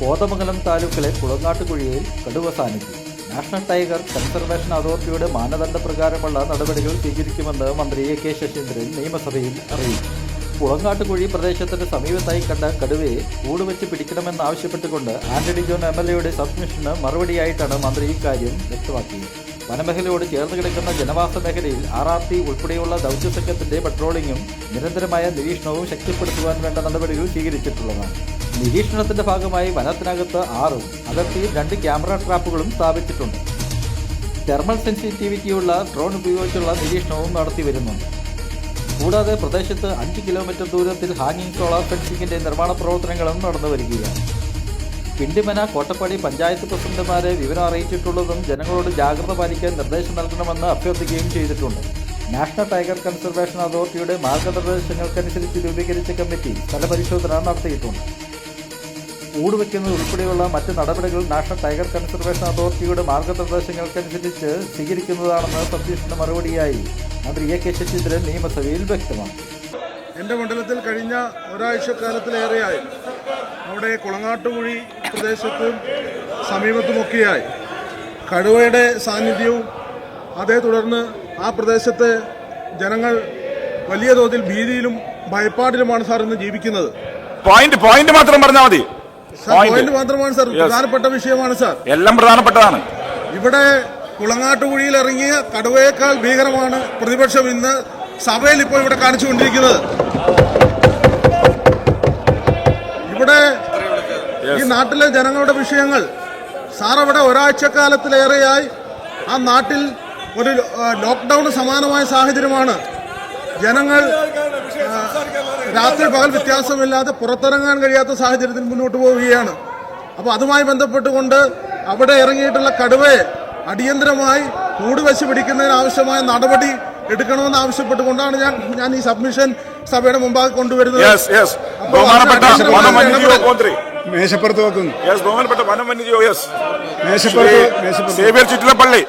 കോതമംഗലം താലൂക്കിലെ കുളങ്ങാട്ടുകുഴിയിൽ കടുവ സാന്നിധ്യം നാഷണൽ ടൈഗർ കൺസർവേഷൻ അതോറിറ്റിയുടെ മാനദണ്ഡപ്രകാരമുള്ള നടപടികൾ സ്വീകരിക്കുമെന്ന് മന്ത്രി എ കെ ശശീന്ദ്രൻ നിയമസഭയിൽ അറിയിച്ചു. കുളങ്ങാട്ടുകുഴി പ്രദേശത്തിന് സമീപത്തായി കണ്ട കടുവയെ കൂടുവെച്ച് പിടിക്കണമെന്നാവശ്യപ്പെട്ടുകൊണ്ട് ആന്റണി ജോൺ എം എൽ എയുടെ സബ്മിഷന് മറുപടിയായിട്ടാണ് മന്ത്രി ഇക്കാര്യം വ്യക്തമാക്കിയത്. വനമേഖലയോട് ചേർന്ന് കിടക്കുന്ന ജനവാസ മേഖലയിൽ ആർ ആർ ടി ഉൾപ്പെടെയുള്ള ദൗത്യസംഘത്തിന്റെ പട്രോളിംഗും നിരന്തരമായ നിരീക്ഷണവും ശക്തിപ്പെടുത്തുവാൻ വേണ്ട നടപടികൾ സ്വീകരിച്ചിട്ടുള്ളതാണ്. നിരീക്ഷണത്തിന്റെ ഭാഗമായി വനത്തിനകത്ത് ആറും അതിർത്തിയിൽ രണ്ട് ക്യാമറ ട്രാപ്പുകളും സ്ഥാപിച്ചിട്ടുണ്ട്. തെർമൽ സെൻസിറ്റിവിറ്റിയുള്ള ഡ്രോൺ ഉപയോഗിച്ചുള്ള നിരീക്ഷണവും നടത്തി വരുന്നുണ്ട്. കൂടാതെ പ്രദേശത്ത് അഞ്ച് കിലോമീറ്റർ ദൂരത്തിൽ ഹാങ്ങിങ് സോളാർ ഫെൻസിംഗിന്റെ നിർമ്മാണ പ്രവർത്തനങ്ങളും നടന്നു വരികയാണ് പിണ്ടിമന കോട്ടപ്പടി പഞ്ചായത്ത് പ്രസിഡന്റുമാരെ വിവരം അറിയിച്ചിട്ടുള്ളതും ജനങ്ങളോട് ജാഗ്രത പാലിക്കാൻ നിർദ്ദേശം നൽകണമെന്ന് അഭ്യർത്ഥിക്കുകയും ചെയ്തിട്ടുണ്ട്. നാഷണൽ ടൈഗർ കൺസർവേഷൻ അതോറിറ്റിയുടെ മാർഗനിർദ്ദേശങ്ങൾക്കനുസരിച്ച് രൂപീകരിച്ച കമ്മിറ്റി സ്ഥലപരിശോധന നടത്തിയിട്ടുണ്ട്. കൂടുവെക്കുന്നത് ഉൾപ്പെടെയുള്ള മറ്റ് നടപടികൾ നാഷണൽ ടൈഗർ കൺസർവേഷൻ അതോറിറ്റിയുടെ മാർഗനിർദ്ദേശങ്ങൾക്കനുസരിച്ച് സ്വീകരിക്കുന്നതാണെന്ന് സതീഷിന്റെ മറുപടിയായി മന്ത്രി എ കെ ശശീന്ദ്രൻ നിയമസഭയിൽ വ്യക്തമാക്കി. എന്റെ മണ്ഡലത്തിൽ കഴിഞ്ഞ ഒരാഴ്ചക്കാലത്തിലേറെയായി അവിടെ കുളങ്ങാട്ടുകുഴി പ്രദേശത്തും സമീപത്തുമൊക്കെയായി. കടുവയുടെ സാന്നിധ്യവും അതേ തുടർന്ന് ആ പ്രദേശത്തെ ജനങ്ങൾ വലിയ തോതിൽ ഭീതിയിലും ഭയപ്പാടിലുമാണ് സാർ ഇന്ന് ജീവിക്കുന്നത്. പോയിന്റ് പോയിന്റ് മാത്രം പറഞ്ഞാൽ മതി. സാർ പോയിന്റ് മാത്രമാണ് സാർ. പ്രധാനപ്പെട്ട വിഷയമാണ് സാർ. എല്ലാം പ്രധാനപ്പെട്ടതാണ്. ഇവിടെ കുളങ്ങാട്ടുകുഴിയിൽ ഇറങ്ങിയ കടുവയേക്കാൾ ഭീകരമാണ് പ്രതിപക്ഷം ഇന്ന് സഭയിൽ ഇപ്പോൾ ഇവിടെ കാണിച്ചുകൊണ്ടിരിക്കുന്നത്. ഈ നാട്ടിലെ ജനങ്ങളുടെ വിഷയങ്ങൾ സാറവിടെ ഒരാഴ്ചക്കാലത്തിലേറെയായി ആ നാട്ടിൽ ഒരു ലോക്ക്ഡൌൺ സമാനമായ സാഹചര്യമാണ്. ജനങ്ങൾ രാത്രി പകൽ വ്യത്യാസമില്ലാതെ പുറത്തിറങ്ങാൻ കഴിയാത്ത സാഹചര്യത്തിൽ മുന്നോട്ട് പോവുകയാണ്. അപ്പോൾ അതുമായി ബന്ധപ്പെട്ടുകൊണ്ട് അവിടെ ഇറങ്ങിയിട്ടുള്ള കടുവയെ അടിയന്തരമായി കൂടുവെച്ച് പിടിക്കുന്നതിന് ആവശ്യമായ നടപടി എടുക്കണമെന്ന് ആവശ്യപ്പെട്ടുകൊണ്ടാണ് ഞാൻ ഞാൻ ഈ സബ്മിഷൻ സഭയുടെ മുമ്പാകെ കൊണ്ടുവരുന്നത്. മേശപ്പുറത്ത് വെക്കുന്നു യെസ് ബഹുമാനപ്പെട്ട വനം വന്യജീവി മേശപ്പുറത്ത് മേശപ്പുറത്ത്. സേവ്യർ ചിറ്റിലപ്പള്ളി.